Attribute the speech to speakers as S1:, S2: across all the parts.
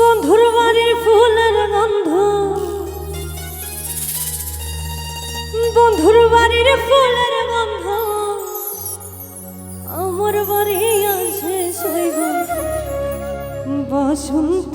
S1: বন্ধুর বাড়ির ফুলের গন্ধ। বন্ধুর বাড়ির ফুলের গন্ধ। আমার বাড়ি আছে বসন্ত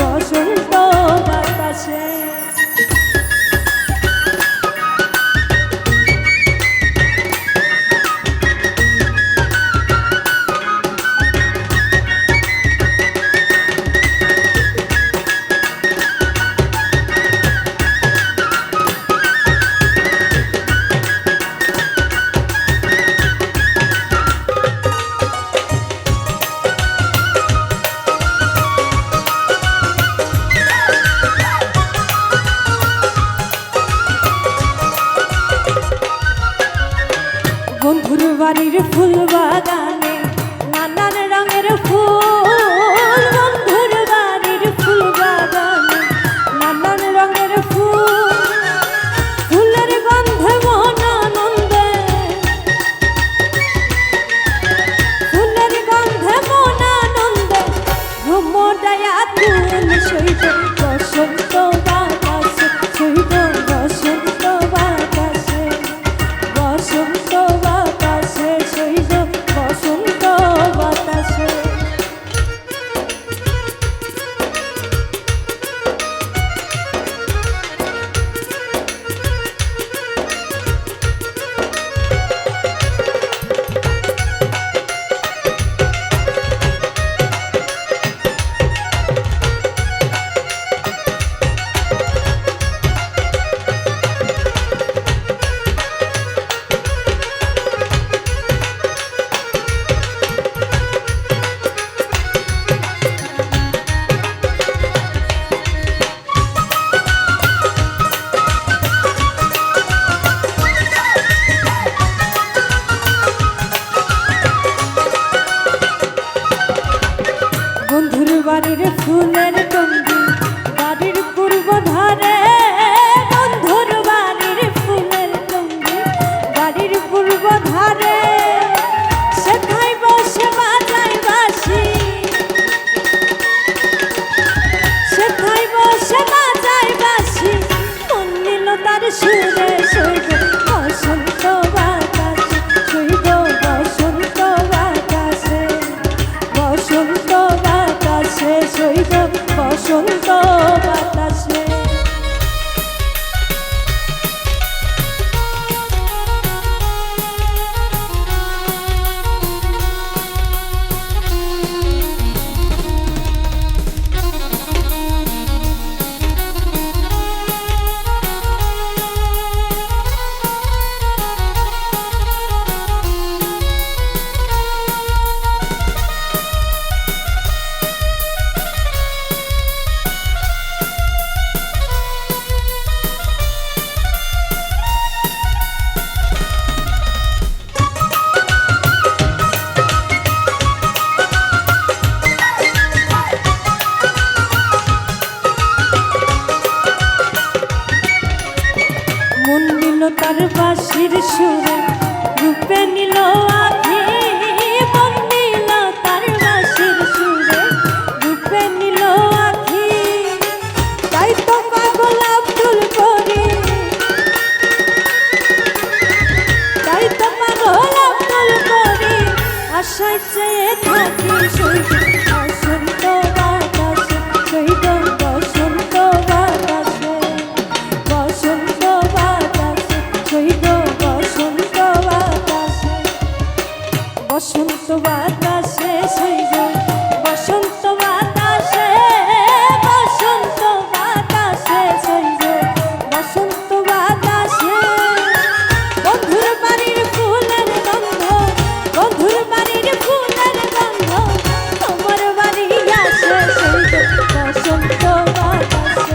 S1: yaşayın বাড়ির ফুল বাগানে নানান রঙের ফুল বন্ধুর বাড়ির ফুলের তঙ্গি বাড়ির পূর্ব ধারে অনন্ত তার বাঁশির সুরে রূপে নিল আখি বাতাসে সইব বসন্ত বাতাসে বসন্ত বাতাসে সইব বসন্ত বাতাসে। বন্ধুর বাড়ির ফুলের গন্ধ, বন্ধুর বাড়ির ফুলের গন্ধ, তোমার বাড়ি আসে সইব বসন্ত বাতাসে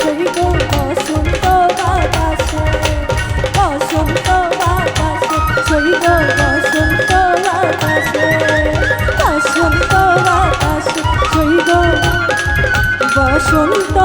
S1: সইব বসন্ত